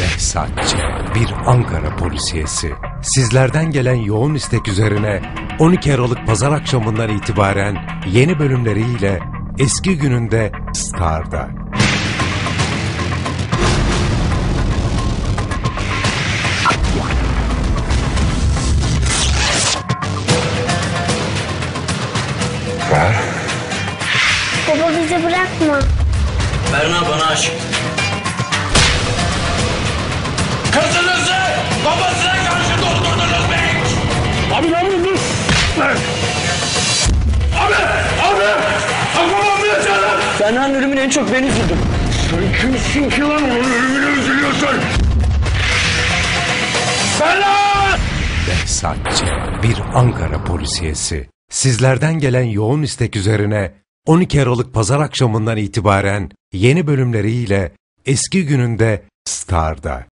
Behzatçı, bir Ankara polisiyesi. Sizlerden gelen yoğun istek üzerine 12 Aralık Pazar akşamından itibaren yeni bölümleriyle eski gününde Star'da. Baba bizi bırakma. Berna bana aşık. Berna'nın ölümüne en çok ben üzüldüm. Sen kimsin ki lan onun ölümüne üzülüyorsun? Bela! Behzatçı, bir Ankara polisiyesi. Sizlerden gelen yoğun istek üzerine 12 Aralık Pazar akşamından itibaren yeni bölümleriyle eski gününde Star'da.